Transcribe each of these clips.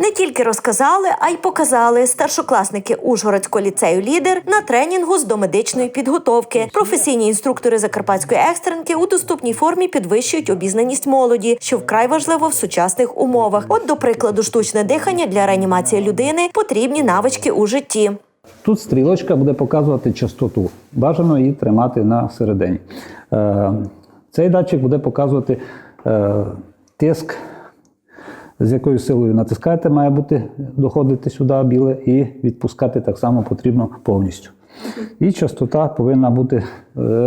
Не тільки розказали, а й показали старшокласники Ужгородського ліцею лідер на тренінгу з домедичної підготовки. Професійні інструктори закарпатської екстренки у доступній формі підвищують обізнаність молоді, що вкрай важливо в сучасних умовах. От, до прикладу, штучне дихання для реанімації людини потрібні навички у житті. Тут стрілочка буде показувати частоту. Бажано її тримати на середині. Е, Цей датчик буде показувати е, тиск, з якою силою натискаєте, має бути доходити сюди біле, і відпускати так само потрібно повністю. І частота повинна бути е,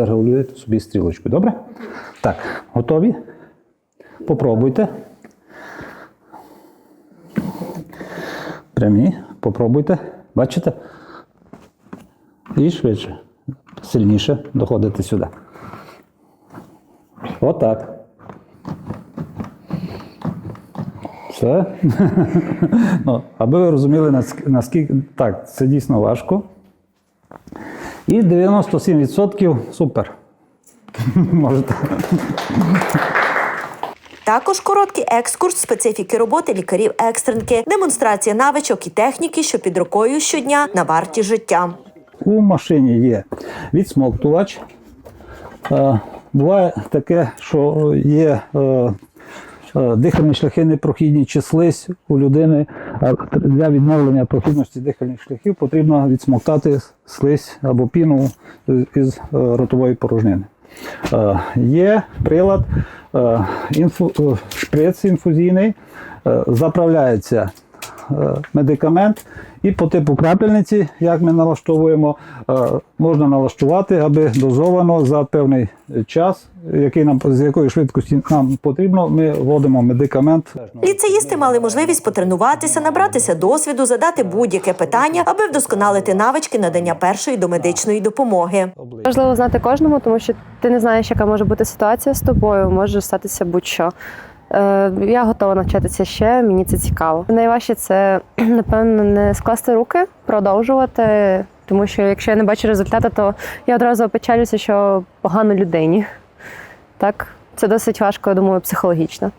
регулювати собі стрілочкою. Добре? Так, готові? Попробуйте. Прямі, попробуйте. Бачите? І швидше, сильніше доходити сюди. Отак. Все. ну, аби ви розуміли, наскільки так, це дійсно важко. І 97% супер. Можете. Також короткий екскурс специфіки роботи лікарів екстренки, демонстрація навичок і техніки, що під рукою щодня на варті життя. У машині є відсмоктувач. Е, Буває таке, що є е, дихальні шляхи непрохідні чи слизь у людини. Для відновлення прохідності дихальних шляхів потрібно відсмоктати слизь або піну із е, ротової порожнини. Е, Є прилад, е, е, шприц інфузійний, е, заправляється е, медикамент. І по типу крапельниці, як ми налаштовуємо, е, можна налаштувати, аби дозовано за певний час, який нам з якої швидкості нам потрібно, ми вводимо медикамент. Ліцеїсти мали можливість потренуватися, набратися досвіду, задати будь-яке питання, аби вдосконалити навички надання першої домедичної допомоги. Важливо знати кожному, тому що ти не знаєш, яка може бути ситуація з тобою, може статися будь-що. Е, Я готова навчатися ще, мені це цікаво. Найважче це, напевно, не скласти руки, продовжувати, тому що якщо я не бачу результату, то я одразу опечалюся, що погано людині. Так, це досить важко, я думаю, психологічно.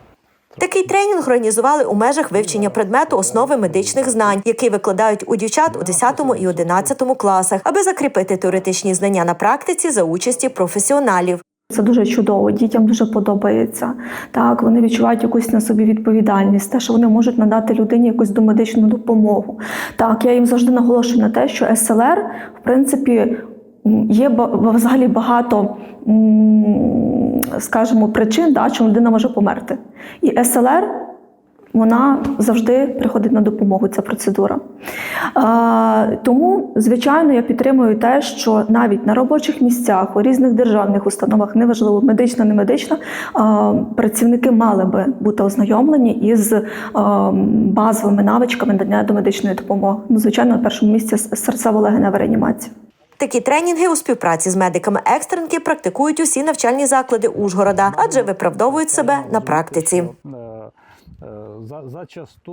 Такий тренінг організували у межах вивчення предмету основи медичних знань, який викладають у дівчат у 10 і 11 класах, аби закріпити теоретичні знання на практиці за участі професіоналів. Це дуже чудово, дітям дуже подобається. Так, вони відчувають якусь на собі відповідальність, те, що вони можуть надати людині якусь домедичну допомогу. Так, я їм завжди наголошую на те, що СЛР, в принципі, є взагалі багато, скажімо, причин, да, чому людина може померти. І СЛР вона завжди приходить на допомогу, ця процедура. Е, тому, звичайно, я підтримую те, що навіть на робочих місцях, у різних державних установах, неважливо, медична, не медична, е, працівники мали би бути ознайомлені із е, базовими навичками надання до медичної допомоги. Ну, звичайно, на першому місці серцево-легенева реанімація. Такі тренінги у співпраці з медиками екстренки практикують усі навчальні заклади Ужгорода, адже виправдовують себе на практиці. Е, За, зачасту